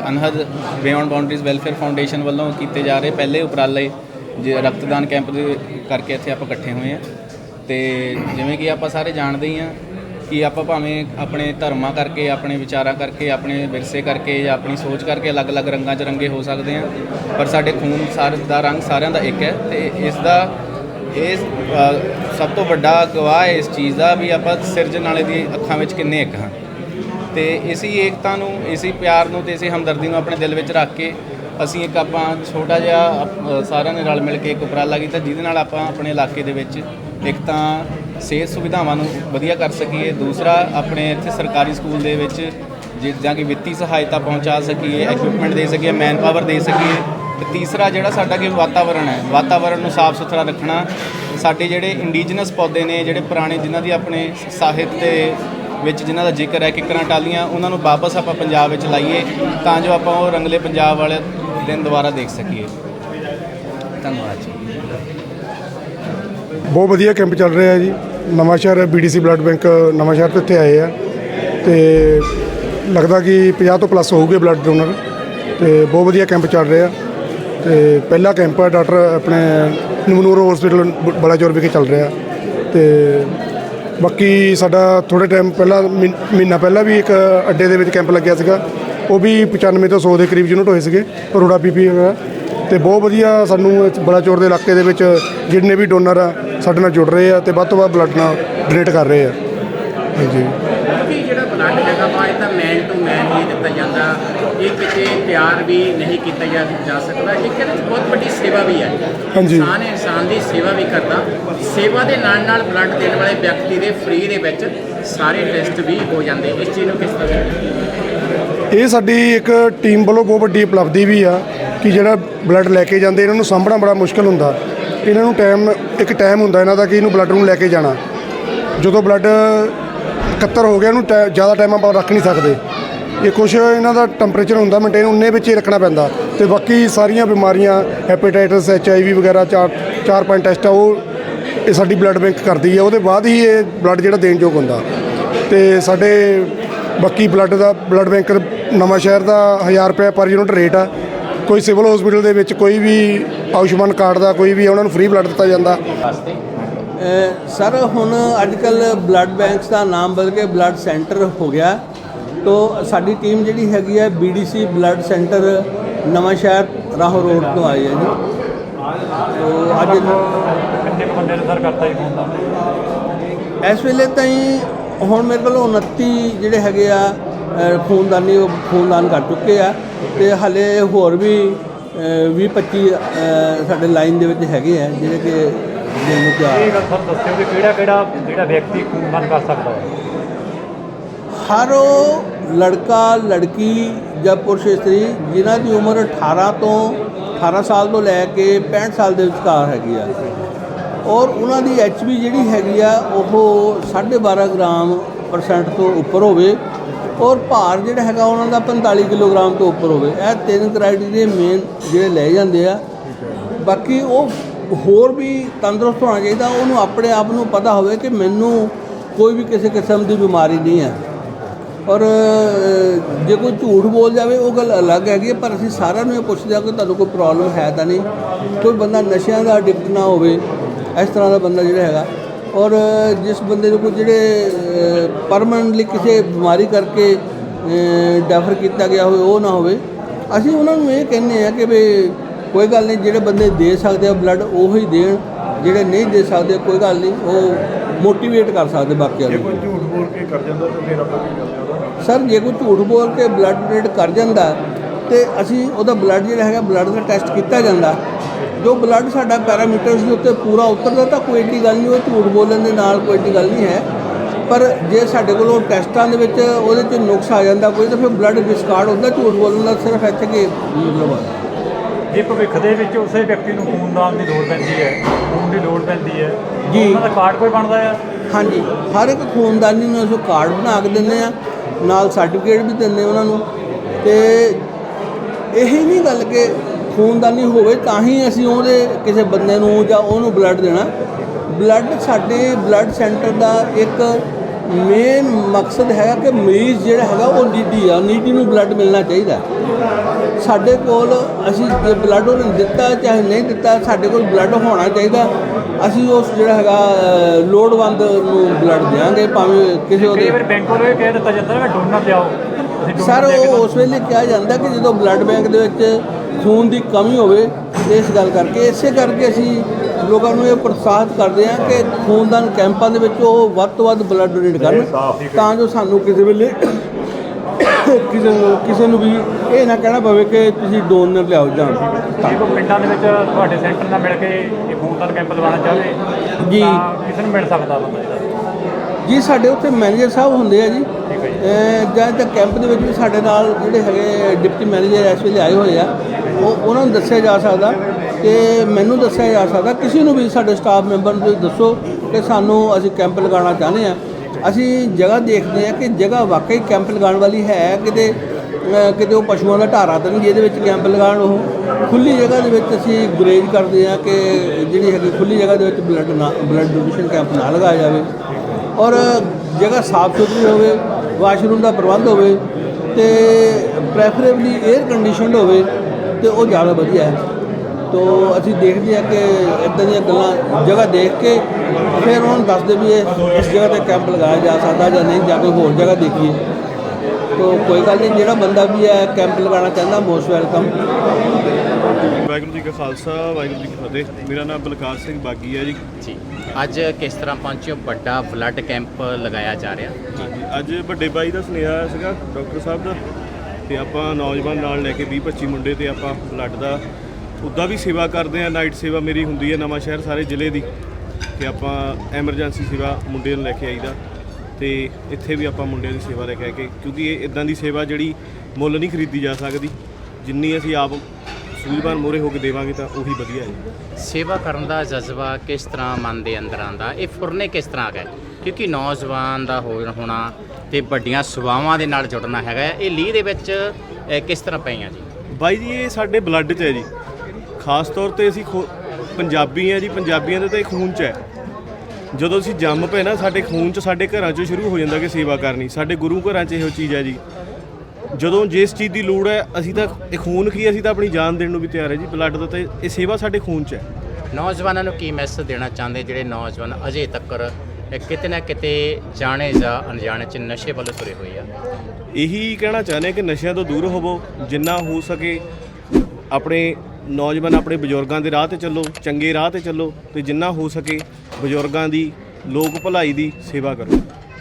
Speaker 4: ਅਨਹਦ ਬਿਯੋਂਡ ਬਾਉਂਡਰੀਜ਼ ਵੈਲਫੇਅਰ ਫਾਊਂਡੇਸ਼ਨ ਵੱਲੋਂ ਕੀਤੇ ਜਾ ਰਹੇ ਪਹਿਲੇ ਉਪਰਾਲੇ ਜੇ ਰਕਤਦਾਨ ਕੈਂਪ ਦੇ ਕਰਕੇ ਇੱਥੇ ਆਪਾਂ ਇਕੱਠੇ ਹੋਏ ਆ ਤੇ ਜਿਵੇਂ ਕਿ ਆਪਾਂ ਸਾਰੇ ਜਾਣਦੇ ਹੀ ਆ ਕਿ ਆਪਾਂ ਭਾਵੇਂ ਆਪਣੇ ਧਰਮਾਂ ਕਰਕੇ ਆਪਣੇ ਵਿਚਾਰਾਂ ਕਰਕੇ ਆਪਣੇ ਵਿਰਸੇ ਕਰਕੇ ਜਾਂ ਆਪਣੀ ਸੋਚ ਕਰਕੇ ਅਲੱਗ-ਅਲੱਗ ਰੰਗਾਂ 'ਚ ਰੰਗੇ ਹੋ ਸਕਦੇ ਆ ਪਰ ਸਾਡੇ ਖੂਨ ਸਾਰ ਦਾ ਰੰਗ ਸਾਰਿਆਂ ਦਾ ਇੱਕ ਹੈ ਤੇ ਇਸ ਦਾ ਇਹ ਸਭ ਤੋਂ ਵੱਡਾ ਗਵਾਹ ਹੈ ਇਸ ਚੀਜ਼ ਦਾ ਵੀ ਆਪਾਂ ਸਿਰਜਣ ਵਾਲੇ ਦੀ ਅੱਖਾਂ ਵਿੱਚ ਕਿੰਨੇ ਇੱਕ ਹਾਂ। ਤੇ ਇਸੀ ਏਕਤਾ ਨੂੰ ਇਸੀ ਪਿਆਰ ਨੂੰ ਤੇ ਇਸੀ ਹਮਦਰਦੀ ਨੂੰ ਆਪਣੇ ਦਿਲ ਵਿੱਚ ਰੱਖ ਕੇ ਅਸੀਂ ਇੱਕ ਆਪਾਂ ਛੋਟਾ ਜਿਹਾ ਅ, ਸਾਰਿਆਂ ਨੇ ਰਲ ਮਿਲ ਕੇ ਇੱਕ ਉਪਰਾਲਾ ਕੀਤਾ ਜਿਹਦੇ ਨਾਲ ਆਪਾਂ ਆਪਣੇ ਇਲਾਕੇ ਦੇ ਵਿੱਚ ਇੱਕ ਤਾਂ ਸਿਹਤ ਸੁਵਿਧਾਵਾਂ ਨੂੰ ਵਧੀਆ ਕਰ ਸਕੀਏ, ਦੂਸਰਾ ਆਪਣੇ ਇੱਥੇ ਸਰਕਾਰੀ ਸਕੂਲ ਦੇ ਵਿੱਚ ਜਿੱਦਾਂ ਕਿ ਵਿੱਤੀ ਸਹਾਇਤਾ ਪਹੁੰਚਾ ਸਕੀਏ ਇਕਵਿਪਮੈਂਟ ਦੇ ਸਕੀਏ ਮੈਨ ਪਾਵਰ ਦੇ ਸਕੀਏ। ਤੇ ਤੀਸਰਾ ਜਿਹੜਾ ਸਾਡਾ ਕਿ ਵਾਤਾਵਰਣ ਹੈ, ਵਾਤਾਵਰਣ ਨੂੰ ਸਾਫ਼ ਸੁਥਰਾ ਰੱਖਣਾ। ਸਾਡੇ ਜਿਹੜੇ ਇੰਡੀਜਨਸ ਪੌਦੇ ਨੇ, ਜਿਹੜੇ ਪੁਰਾਣੇ ਜਿਨ੍ਹਾਂ ਦੀ ਆਪਣੇ ਸਾਹਿਤ ਦੇ ਵਿੱਚ ਜਿਨ੍ਹਾਂ ਦਾ ਜ਼ਿਕਰ ਹੈ, ਕਿਕਰਾਂ ਟਾਲੀਆਂ ਉਹਨਾਂ ਨੂੰ ਵਾਪਸ ਆਪਾਂ ਪੰਜਾਬ ਵਿੱਚ ਲਾਈਏ ਤਾਂ ਜੋ ਆਪਾਂ ਉਹ ਰੰਗਲੇ ਪੰਜਾਬ ਵਾਲੇ ਦਿਨ ਦੁਬਾਰਾ ਦੇਖ ਸਕੀਏ। ਧੰਨਵਾਦ ਜੀ।
Speaker 5: ਬਹੁਤ ਵਧੀਆ ਕੈਂਪ ਚੱਲ ਰਿਹਾ ਹੈ ਜੀ। ਨਵਾਂ ਸ਼ਹਿਰ ਬੀਡੀਸੀ ਬਲੱਡ ਬੈਂਕ ਨਵਾਂ ਸ਼ਹਿਰ ਤੋਂ ਇੱਥੇ ਆਏ ਆ। ਤੇ ਲੱਗਦਾ ਕਿ 50 ਤੋਂ ਪਲੱਸ ਹੋਊਗੇ ਬਲੱਡ ਡੋਨਰ ਤੇ ਬਹੁਤ ਵਧੀਆ ਕੈਂਪ ਚੱਲ ਰਿਹਾ। ਤੇ ਪਹਿਲਾ ਕੈਂਪ ਹੈ ਡਾਕਟਰ ਆਪਣੇ ਨਮਨੂਰ ਹਸਪੀਟਲ ਬਲਾਚੌਰ ਵਿਖੇ ਚੱਲ ਰਿਹਾ। ਤੇ ਬਾਕੀ ਸਾਡਾ ਥੋੜੇ ਟਾਈਮ ਪਹਿਲਾਂ, ਮਹੀਨ- ਮਹੀਨਾ ਪਹਿਲਾਂ ਵੀ ਇੱਕ ਅੱਡੇ ਦੇ ਵਿੱਚ ਕੈਂਪ ਲੱਗਿਆ ਸੀਗਾ। ਉਹ ਵੀ 95 ਤੋਂ 100 ਦੇ ਕਰੀਬ ਯੂਨਿਟ ਹੋਏ ਸੀਗੇ ਰੋੜਾ ਪੀਪੀ ਵਗੈਰਾ ਤੇ ਬਹੁਤ ਵਧੀਆ ਸਾਨੂੰ ਇਸ ਬਲਾਚੌਰ ਦੇ ਇਲਾਕੇ ਦੇ ਵਿੱਚ ਜਿੰਨੇ ਵੀ ਡੋਨਰ ਆ ਸਾਡੇ ਨਾਲ ਜੁੜ ਰਹੇ ਆ ਤੇ ਵੱਧ ਤੋਂ ਵੱਧ ਬਲੱਡ ਨਾਲ ਡੋਨੇਟ ਕਰ ਰਹੇ ਆ। ਹਾਂਜੀ।
Speaker 1: ਕਿ ਜਿਹੜਾ ਬਲੱਡ ਹੈਗਾ ਵਾ ਇਹ ਤਾਂ ਮੈਨ ਟੂ ਮੈਨ ਹੀ ਦਿੱਤਾ ਜਾਂਦਾ। ਇਹ ਕਿਤੇ ਪਿਆਰ ਵੀ ਨਹੀਂ ਕੀਤਾ ਜਾ ਜਾ ਸਕਦਾ। ਇਹ ਬਹੁਤ ਵੱਡੀ ਸੇਵਾ ਵੀ ਹੈ।
Speaker 5: ਹਾਂਜੀ।
Speaker 1: ਇਨਸਾਨ ਇਨਸਾਨ ਦੀ ਸੇਵਾ ਵੀ ਕਰਦਾ। ਸੇਵਾ ਦੇ ਨਾਲ ਨਾਲ ਬਲੱਡ ਦੇਣ ਵਾਲੇ ਵਿਅਕਤੀ ਦੇ ਫ੍ਰੀ ਦੇ ਵਿੱਚ ਸਾਰੇ ਟੈਸਟ ਵੀ ਹੋ ਜਾਂਦੇ। ਇਸ ਚੀਜ਼ ਨੂੰ ਕਿਸ ਤਰ੍ਹਾਂ ਦੇਖਦੇ ਹੋ?
Speaker 5: ਇਹ ਸਾਡੀ ਇੱਕ ਟੀਮ ਵੱਲੋਂ ਬਹੁਤ ਵੱਡੀ ਉਪਲਬਧੀ ਵੀ ਆ ਕਿ ਜਿਹੜਾ ਬਲੱਡ ਲੈ ਕੇ ਜਾਂਦੇ ਇਹਨਾਂ ਨੂੰ ਸਾਂਭਣਾ ਬੜਾ ਮੁਸ਼ਕਲ ਹੁੰਦਾ। ਇਹਨਾਂ ਨੂੰ ਟਾਈਮ, ਇੱਕ ਟਾਈਮ ਹੁੰਦਾ ਇਹਨਾਂ ਦਾ ਕਿ ਇਹਨੂੰ ਬਲੱਡ ਨੂੰ ਲੈ ਕੇ ਜਾਣਾ। ਜਦੋਂ ਬਲੱਡ ਇਕੱਤਰ ਹੋ ਗਿਆ, ਇਹਨੂੰ ਟੈ- ਜ਼ਿਆਦਾ ਟਾਈਮ ਆਪਾਂ ਰੱਖ ਨਹੀਂ ਸਕਦੇ। ਇਹ ਕੁਛ ਇਹਨਾਂ ਦਾ ਟੈਂਪਰੇਚਰ ਹੁੰਦਾ ਮੇਨਟੇਨ ਉਨੇ ਵਿੱਚ ਹੀ ਰੱਖਣਾ ਪੈਂਦਾ। ਤੇ ਬਾਕੀ ਸਾਰੀਆਂ ਬਿਮਾਰੀਆਂ ਹੈਪੇਟਾਈਟਸ ਐਚ ਆਈ ਵੀ ਵਗੈਰਾ, ਚਾਰ ਚਾਰ ਪੰਜ ਟੈਸਟ ਆ, ਉਹ ਇਹ ਸਾਡੀ ਬਲੱਡ ਬੈਂਕ ਕਰਦੀ ਹੈ ਉਹਦੇ ਬਾਅਦ ਹੀ ਇਹ ਬਲੱਡ ਜਿਹੜਾ ਦੇਣ ਯੋਗ ਹੁੰਦਾ। ਤੇ ਸਾਡੇ ਬਾਕੀ ਬਲੱਡ ਦਾ ਬਲੱਡ ਬੈਂਕ ਨਵਾਂ ਸ਼ਹਿਰ ਦਾ 1000 ਰੁਪਏ ਪਰ ਯੂਨਿਟ ਰੇਟ ਆ। ਕੋਈ ਸਿਵਲ ਹਸਪੀਟਲ ਦੇ ਵਿੱਚ ਕੋਈ ਵੀ ਆਯੁਸ਼ਮਾਨ ਕਾਰਡ ਦਾ ਕੋਈ ਵੀ ਉਹਨਾਂ ਨੂੰ ਫ੍ਰੀ ਬਲੱਡ ਦਿੱਤਾ ਜਾਂਦਾ।
Speaker 6: ਸਰ ਹੁਣ ਅੱਜ ਕੱਲ ਬਲੱਡ ਬੈਂਕਸ ਦਾ ਨਾਮ ਬਦਲ ਕੇ ਬਲੱਡ ਸੈਂਟਰ ਹੋ ਗਿਆ। ਤੋ ਸਾਡੀ ਟੀਮ ਜਿਹੜੀ ਹੈਗੀ ਹੈ ਬੀਡੀਸੀ ਬਲੱਡ ਸੈਂਟਰ ਨਵਾਂ ਸ਼ਹਿਰ ਰਾਹੋ ਰੋਡ ਤੋਂ ਆਈ ਹੈ ਜੀ। ਤੋ ਅੱਜ
Speaker 7: ਕਿੰਨੇ ਕੁ ਬੰਦੇ ਨੇ ਸਰ ਕਰਤਾ ਜੀ ਫੋਨ ਦਾ?
Speaker 6: ਇਸ ਵੇਲੇ ਤਾਈਂ ਹੁਣ ਮੇਰੇ ਕੋਲ 29 ਜਿਹੜੇ ਹੈਗੇ ਆ ਖੂਨਦਾਨੀ ਖੂਨਦਾਨ ਕਰ ਚੁੱਕੇ ਆ ਤੇ ਹਲੇ ਹੋਰ ਵੀ 20 25 ਸਾਡੇ ਲਾਈਨ ਦੇ ਵਿੱਚ ਹੈਗੇ ਆ ਜਿਹੜੇ ਕਿ ਦੇਣ ਨੂੰ ਤਿਆਰ
Speaker 7: ਇਹ ਗੱਲ ਸਾਨੂੰ ਦੱਸਿਓ ਕਿ ਕਿਹੜਾ ਕਿਹੜਾ ਜਿਹੜਾ ਵਿਅਕਤੀ ਖੂਨਦਾਨ ਕਰ ਸਕਦਾ ਹੈ?
Speaker 6: ਹਰ ਉਹ ਲੜਕਾ ਲੜਕੀ ਜਾਂ ਪੁਰਸ਼ ਇਸਤਰੀ ਜਿਨ੍ਹਾਂ ਦੀ ਉਮਰ 18 ਤੋਂ 18 ਸਾਲ ਤੋਂ ਲੈ ਕੇ 65 ਸਾਲ ਦੇ ਵਿਚਕਾਰ ਹੈਗੀ ਆ। ਔਰ ਉਹਨਾਂ ਦੀ ਐਚਬੀ ਜਿਹੜੀ ਹੈਗੀ ਆ ਉਹ 12.5 ਗ੍ਰਾਮ ਪਰਸੈਂਟ ਤੋਂ ਉੱਪਰ ਹੋਵੇ। ਔਰ ਭਾਰ ਜਿਹੜਾ ਹੈਗਾ ਉਹਨਾਂ ਦਾ 45 ਕਿਲੋਗ੍ਰਾਮ ਤੋਂ ਉੱਪਰ ਹੋਵੇ। ਇਹ ਤਿੰਨ ਕ੍ਰਾਈਟੇਰੀਆ ਮੇਨ ਜਿਹੜੇ ਲੈ ਜਾਂਦੇ ਆ। ਬਾਕੀ ਉਹ ਹੋਰ ਵੀ ਤੰਦਰੁਸਤ ਹੋਣਾ ਚਾਹੀਦਾ ਉਹਨੂੰ ਆਪਣੇ ਆਪ ਨੂੰ ਪਤਾ ਹੋਵੇ ਕਿ ਮੈਨੂੰ ਕੋਈ ਵੀ ਕਿਸੇ ਕਿਸਮ ਦੀ ਬਿਮਾਰੀ ਨਹੀਂ ਹੈ। ਔਰ ਜੇ ਕੋਈ ਝੂਠ ਬੋਲ ਜਾਵੇ ਉਹ ਗੱਲ ਅਲੱਗ ਹੈਗੀ ਹੈ, ਪਰ ਅਸੀਂ ਸਾਰਿਆਂ ਨੂੰ ਇਹ ਪੁੱਛਦੇ ਹਾਂ ਕਿ ਤੁਹਾਨੂੰ ਕੋਈ ਪ੍ਰੋਬਲਮ ਹੈ ਤਾਂ ਨਹੀਂ। ਕੋਈ ਬੰਦਾ ਨਸ਼ਿਆਂ ਦਾ ਅਡਿਕਟ ਨਾ ਹੋਵੇ ਇਸ ਤਰ੍ਹਾਂ ਦਾ ਬੰਦਾ ਜਿਹੜਾ ਹੈਗਾ ਔਰ ਜਿਸ ਬੰਦੇ ਨੂੰ ਕੋਈ ਜਿਹੜੇ ਪਰਮਨੈਂਟਲੀ ਕਿਸੇ ਬਿਮਾਰੀ ਕਰਕੇ ਡੈਫਰ ਕੀਤਾ ਗਿਆ ਹੋਵੇ ਉਹ ਨਾ ਹੋਵੇ ਅਸੀਂ ਉਹਨਾਂ ਨੂੰ ਇਹ ਕਹਿੰਦੇ ਆ ਕਿ ਵੀ ਕੋਈ ਗੱਲ ਨਹੀਂ ਜਿਹੜੇ ਬੰਦੇ ਦੇ ਸਕਦੇ ਆ ਬਲੱਡ ਉਹ ਹੀ ਦੇਣ ਜਿਹੜੇ ਨਹੀਂ ਦੇ ਸਕਦੇ ਕੋਈ ਗੱਲ ਨਹੀਂ ਉਹ ਮੋਟੀਵੇਟ ਕਰ ਸਕਦੇ ਬਾਕੀਆਂ ਨੂੰ।
Speaker 3: ਕੋਈ ਝੂਠ ਬੋਲ ਕੇ ਕਰ ਜਾਂਦਾ ਤਾਂ ਫਿਰ ਆਪਾਂ ਕੀ ਕਰਦੇ
Speaker 6: ਸਰ ਜੇ ਕੋਈ ਝੂਠ ਬੋਲ ਕੇ ਬਲੱਡ ਡੋਨੇਟ ਕਰ ਜਾਂਦਾ ਤੇ ਅਸੀਂ ਉਹਦਾ ਬਲੱਡ ਜਿਹੜਾ ਹੈਗਾ ਬਲੱਡ ਦਾ ਟੈਸਟ ਕੀਤਾ ਜਾਂਦਾ। ਜੋ ਬਲੱਡ ਸਾਡਾ ਪੈਰਾਮੀਟਰਸ ਦੇ ਉੱਤੇ ਪੂਰਾ ਉਤਰਦਾ ਤਾਂ ਕੋਈ ਏਡੀ ਗੱਲ ਨਹੀਂ ਉਹ ਝੂਠ ਬੋਲਣ ਦੇ ਨਾਲ ਕੋਈ ਏਡੀ ਗੱਲ ਨਹੀਂ ਹੈ। ਪਰ ਜੇ ਸਾਡੇ ਕੋਲ ਉਹ ਟੈਸਟਾਂ ਦੇ ਵਿੱਚ ਉਹਦੇ 'ਚ ਨੁਕਸ ਆ ਜਾਂਦਾ ਕੋਈ ਤਾਂ ਫਿਰ ਬਲੱਡ ਡਿਸਕਾਰਡ ਹੁੰਦਾ ਝੂਠ ਬੋਲਣ ਦਾ ਸਿਰਫ ਇੱਥੇ ਕਿ ਮਤਲਬ ਆ
Speaker 7: ਜੇ ਭਵਿੱਖ ਦੇ ਵਿੱਚ ਉਸੇ ਵਿਅਕਤੀ ਨੂੰ ਖੂਨਦਾਨ ਦੀ ਲੋੜ ਪੈਂਦੀ ਹੈ ਖੂਨ ਦੀ ਲੋੜ ਪੈਂਦੀ ਹੈ
Speaker 6: ਜੀ।
Speaker 7: ਉਹਨਾਂ ਦਾ ਕਾਰਡ ਕੋਈ ਬਣਦਾ ਹੈ
Speaker 6: ਹਾਂਜੀ ਹਰ ਇੱਕ ਖੂਨਦਾਨੀ ਨੂੰ ਅਸੀਂ ਕਾਰਡ ਬਣਾ ਕੇ ਦਿੰਦੇ ਆ ਨਾਲ ਸਰਟੀਫਿਕੇਟ ਵੀ ਦਿੰਦੇ ਉਹਨਾਂ ਨੂੰ। ਤੇ ਇਹੀ ਨਹੀਂ ਗੱਲ ਕਿ ਖੂਨਦਾਨੀ ਹੋਵੇ ਤਾਂ ਹੀ ਅਸੀਂ ਉਹਦੇ ਕਿਸੇ ਬੰਦੇ ਨੂੰ ਜਾਂ ਉਹਨੂੰ ਬਲੱਡ ਦੇਣਾ। ਬਲੱਡ ਸਾਡੇ ਬਲੱਡ ਸੈਂਟਰ ਦਾ ਇੱਕ ਮੇਨ ਮਕਸਦ ਹੈਗਾ ਕਿ ਮਰੀਜ਼ ਜਿਹੜਾ ਹੈਗਾ ਉਹ ਨੀਡੀ ਆ ਨੀਡੀ ਨੂੰ ਬਲੱਡ ਮਿਲਣਾ ਚਾਹੀਦਾ। ਸਾਡੇ ਕੋਲ ਅਸੀਂ ਜੇ ਬਲੱਡ ਉਹਨੇ ਦਿੱਤਾ ਚਾਹੇ ਨਹੀਂ ਦਿੱਤਾ ਸਾਡੇ ਕੋਲ ਬਲੱਡ ਹੋਣਾ ਚਾਹੀਦਾ। ਅਸੀਂ ਉਸ ਜਿਹੜਾ ਹੈਗਾ ਲੋੜਵੰਦ ਨੂੰ ਬਲੱਡ ਦਿਆਂਗੇ ਭਾਵੇਂ ਕਿਸੇ
Speaker 7: ਕਈ
Speaker 6: ਉਹਦੇ
Speaker 7: ਵਾਰ ਬੈਂਕ ਵੱਲੋਂ ਇਹ ਕਹਿ ਦਿੱਤਾ ਜਾਂਦਾ ਹੈ ਕਿ ਡੋਨਰ ਲਿਆਓ
Speaker 6: ਸਰ ਉਹ ਉਸ ਵੇਲੇ ਕਿਹਾ ਜਾਂਦਾ ਕਿ ਜਦੋਂ ਬਲੱਡ ਬੈਂਕ ਦੇ ਵਿੱਚ ਖੂਨ ਦੀ ਕਮੀ ਹੋਵੇ ਇਸ ਗੱਲ ਕਰਕੇ ਇਸੇ ਕਰਕੇ ਅਸੀਂ ਲੋਕਾਂ ਨੂੰ ਇਹ ਪ੍ਰੋਤਸਾਹਿਤ ਕਰਦੇ ਹਾਂ ਕਿ ਖੂਨਦਾਨ ਕੈਂਪਾਂ ਦੇ ਵਿੱਚ ਉਹ ਵੱਧ ਤੋਂ ਵੱਧ ਬਲੱਡ ਡੋਨੇਟ ਕਰਨ ਤਾਂ ਜੋ ਸਾਨੂੰ ਕਿਸੇ ਵੇਲੇ ਕਿਸੇ ਨੂੰ ਕਿਸੇ ਨੂੰ ਵੀ ਇਹ ਨਾ ਕਹਿਣਾ ਪਵੇ ਕਿ ਤੁਸੀਂ ਡੋਨਰ ਲਿਆਓ ਜਾਂ
Speaker 7: ਪਿੰਡਾਂ ਦੇ ਵਿੱਚ ਤੁਹਾਡੇ ਸੈਂਟਰ ਨਾਲ ਮਿਲ ਕੇ ਇਹ ਖੂਨਦਾਨ ਕੈਂਪ ਲਗਾਉਣਾ ਚਾਹਵੇ
Speaker 6: ਜੀ।
Speaker 7: ਤਾਂ ਕਿਸੇ ਨੂੰ ਮਿਲ ਸਕਦਾ ਬੰਦਾ ਇਹਦਾ
Speaker 6: ਜੀ ਸਾਡੇ ਉੱਥੇ ਮੈਨੇਜਰ ਸਾਹਿਬ ਹੁੰਦੇ ਆ ਜੀ
Speaker 7: ਠੀਕ ਹੈ ਜਾਂ
Speaker 6: ਤਾਂ ਕੈਂਪ ਦੇ ਵਿੱਚ ਵੀ ਸਾਡੇ ਨਾਲ ਜਿਹੜੇ ਹੈਗੇ ਡਿਪਟੀ ਮੈਨੇਜਰ ਇਸ ਵੇਲੇ ਆਏ ਹੋਏ ਆ, ਉਹ ਉਹਨਾਂ ਨੂੰ ਦੱਸਿਆ ਜਾ ਸਕਦਾ ਕਿ ਮੈਨੂੰ ਦੱਸਿਆ ਜਾ ਸਕਦਾ, ਕਿਸੇ ਨੂੰ ਵੀ ਸਾਡੇ ਸਟਾਫ ਮੈਂਬਰ ਨੂੰ ਦੱਸੋ ਕਿ ਸਾਨੂੰ ਅਸੀਂ ਕੈਂਪ ਲਗਾਉਣਾ ਚਾਹੁੰਦੇ ਆ ਅਸੀਂ ਜਗ੍ਹਾ ਦੇਖਦੇ ਆ ਕਿ ਜਗ੍ਹਾ ਵਾਕਈ ਕੈਂਪ ਲਗਾਉਣ ਵਾਲੀ ਹੈ, ਕਿਤੇ ਕਿਤੇ ਉਹ ਪਸ਼ੂਆਂ ਦਾ ਢਾਰਾ ਤਾਂ ਨਹੀਂ ਜਿਹਦੇ ਵਿੱਚ ਕੈਂਪ ਲਗਾਉਣ ਉਹ। ਖੁੱਲੀ ਜਗ੍ਹਾ ਦੇ ਵਿੱਚ ਅਸੀਂ ਗੁਰੇਜ ਕਰਦੇ ਆ ਕਿ ਜਿਹੜੀ ਹੈਗੀ ਖੁੱਲੀ ਜਗ੍ਹਾ ਦੇ ਵਿੱਚ ਬਲੱਡ ਨਾ ਬਲੱਡ ਡੋਨੇਸ਼ਨ ਕੈਂਪ ਨਾ ਲਗਾਇਆ ਜਾਵੇ। ਔਰ ਜਗ੍ਹਾ ਸਾਫ਼ ਸੁਥਰੀ ਹੋਵੇ ਵਾਸ਼ਰੂਮ ਦਾ ਪ੍ਰਬੰਧ ਹੋਵੇ ਤੇ ਪ੍ਰੈਫਰੇਬਲੀ 에ਅਰ ਕੰਡੀਸ਼ਨਡ ਹੋਵੇ ਤੇ ਉਹ ਜ਼ਿਆਦਾ ਵਧੀਆ ਹੈ। ਤੋ ਅਸੀਂ ਦੇਖਦੇ ਹਾਂ ਕਿ ਇਦਾਂ ਦੀਆਂ ਗੱਲਾਂ ਜਗ੍ਹਾ ਦੇਖ ਕੇ ਫਿਰ ਉਹਨਾਂ ਨੂੰ ਦੱਸਦੇ ਵੀ ਇਹ ਇਸ ਜਗ੍ਹਾ ਤੇ ਕੈਂਪ ਲਗਾਇਆ ਜਾ ਸਕਦਾ ਜਾਂ ਨਹੀਂ, ਜਾਂ ਕੋਈ ਹੋਰ ਜਗ੍ਹਾ ਦੇਖੀਏ। ਤੋ ਕੋਈ ਗੱਲ ਨਹੀਂ ਜਿਹੜਾ ਬੰਦਾ ਵੀ ਹੈ ਕੈਂਪ ਲਗਾਉਣਾ ਚਾਹੁੰਦਾ ਮੋਸਟ ਵੈਲਕਮ
Speaker 8: ਵਾਹਿਗੁਰੂ ਜੀ ਕਾ ਖਾਲਸਾ ਵਾਹਿਗੁਰੂ ਜੀ ਕੀ ਫਤਿਹ। ਮੇਰਾ ਨਾਮ ਬਲਕਾਰ ਸਿੰਘ ਬਾਗੀ ਹੈ ਜੀ।
Speaker 1: ਜੀ ਅੱਜ ਕਿਸ ਤਰ੍ਹਾਂ ਪਹੁੰਚਿਓ ਵੱਡਾ ਬਲੱਡ ਕੈਂਪ ਲਗਾਇਆ ਜਾ ਰਿਹਾ।
Speaker 8: ਹਾਂਜੀ ਅੱਜ ਵੱਡੇ ਬਾਈ ਦਾ ਸੁਨੇਹਾ ਆਇਆ ਸੀਗਾ ਡਾਕਟਰ ਸਾਹਿਬ ਦਾ। ਤੇ ਆਪਾਂ ਨੌਜਵਾਨ ਨਾਲ ਲੈ ਕੇ 20 25 ਮੁੰਡੇ ਤੇ ਆਪਾਂ ਬਲੱਡ ਦਾ ਉੱਦਾਂ ਵੀ ਸੇਵਾ ਕਰਦੇ ਆ ਨਾਈਟ ਸੇਵਾ ਮੇਰੀ ਹੁੰਦੀ ਹੈ ਨਵਾਂ ਸ਼ਹਿਰ ਸਾਰੇ ਜ਼ਿਲ੍ਹੇ ਦੀ। ਤੇ ਆਪਾਂ ਐਮਰਜੈਂਸੀ ਸੇਵਾ ਮੁੰਡੇ ਨੂੰ ਲੈ ਕੇ ਆਈਦਾ। ਤੇ ਇੱਥੇ ਵੀ ਆਪਾਂ ਮੁੰਡਿਆਂ ਦੀ ਸੇਵਾ ਲੈ ਕੇ ਆਏ ਕਿ ਕਿਉਂਕਿ ਇਹ ਇਦਾਂ ਦੀ ਸੇਵਾ ਜਿਹੜੀ ਮੁੱਲ ਨਹੀਂ ਖਰੀਦੀ ਜਾ ਸਕਦੀ। ਜਿੰਨੀ ਅਸੀਂ ਆਪ ਸੂਝਵਾਨ ਮੋਰੇ ਹੋ ਕੇ ਦੇਵਾਂਗੇ ਤਾਂ ਉਹੀ ਵਧੀਆ ਹੈ।
Speaker 1: ਸੇਵਾ ਕਰਨ ਦਾ ਜਜ਼ਬਾ ਕਿਸ ਤਰ੍ਹਾਂ ਮਨ ਦੇ ਅੰਦਰ ਆਂਦਾ ਇਹ ਫੁਰਨੇ ਕਿਸ ਤਰ੍ਹਾਂ ਗਏ ਕਿਉਂਕਿ ਨੌਜਵਾਨ ਦਾ ਹੋ ਹੋਣਾ ਤੇ ਵੱਡੀਆਂ ਸੇਵਾਵਾਂ ਦੇ ਨਾਲ ਜੁੜਨਾ ਹੈਗਾ। ਹੈ। ਇਹ ਲੀਹ ਦੇ ਵਿੱਚ ਕਿਸ ਤਰ੍ਹਾਂ ਪਈਆਂ ਜੀ?
Speaker 8: ਬਾਈ ਜੀ ਇਹ ਸਾਡੇ ਬਲੱਡ 'ਚ ਹੈ ਜੀ। ਖਾਸ ਤੌਰ ਤੇ ਅਸੀਂ ਪੰਜਾਬੀ ਆ ਜੀ ਪੰਜਾਬੀਆਂ ਦੇ ਤਾਂ ਇਹ ਖੂਨ 'ਚ ਹੈ। ਜਦੋਂ ਅਸੀਂ ਜੰਮ ਪਏ ਨਾ ਸਾਡੇ ਖੂਨ 'ਚ ਸਾਡੇ ਘਰਾਂ 'ਚੋਂ ਸ਼ੁਰੂ ਹੋ ਜਾਂਦਾ ਕਿ ਸੇਵਾ ਕਰਨੀ। ਸਾਡੇ ਗੁਰੂ ਘਰਾਂ 'ਚ ਇਹੋ ਚੀਜ਼ ਹੈ ਜੀ। ਜਦੋਂ ਜਿਸ ਚੀਜ਼ ਦੀ ਲੋੜ ਹੈ ਅਸੀਂ ਤਾਂ ਇਹ ਖੂਨ ਕੀ ਅਸੀਂ ਤਾਂ ਆਪਣੀ ਜਾਨ ਦੇਣ ਨੂੰ ਵੀ ਤਿਆਰ ਹੈ ਜੀ। ਬਲੱਡ ਦਾ ਤਾਂ ਇਹ ਸੇਵਾ ਸਾਡੇ ਖੂਨ 'ਚ ਹੈ।
Speaker 1: ਨੌਜਵਾਨਾਂ ਨੂੰ ਕੀ ਮੈਸੇਜ ਦੇਣਾ ਚਾਹੁੰਦੇ ਜਿਹੜੇ ਨੌਜਵਾਨ ਅਜੇ ਤੱਕ ਕਿਤੇ ਨਾ ਕਿਤੇ ਜਾਣੇ ਜਾਂ ਅਣਜਾਣੇ ਚ ਨਸ਼ੇ ਵੱਲ ਤੁਰੇ ਹੋਏ ਆ?
Speaker 8: ਇਹੀ ਕਹਿਣਾ ਚਾਹੁੰਦੇ ਕਿ ਨਸ਼ਿਆਂ ਤੋਂ ਦੂਰ ਹੋਵੋ। ਜਿੰਨਾ ਹੋ ਸਕੇ ਆਪਣੇ ਨੌਜਵਾਨ ਆਪਣੇ ਬਜ਼ੁਰਗਾਂ ਦੇ ਰਾਹ ਤੇ ਚੱਲੋ, ਚੰਗੇ ਰਾਹ ਤੇ ਚੱਲੋ ਤੇ ਜਿੰਨਾ ਹੋ ਸਕੇ ਬਜ਼ੁਰਗਾਂ ਦੀ ਲੋਕ ਭਲਾਈ ਦੀ ਸੇਵਾ ਕਰੋ।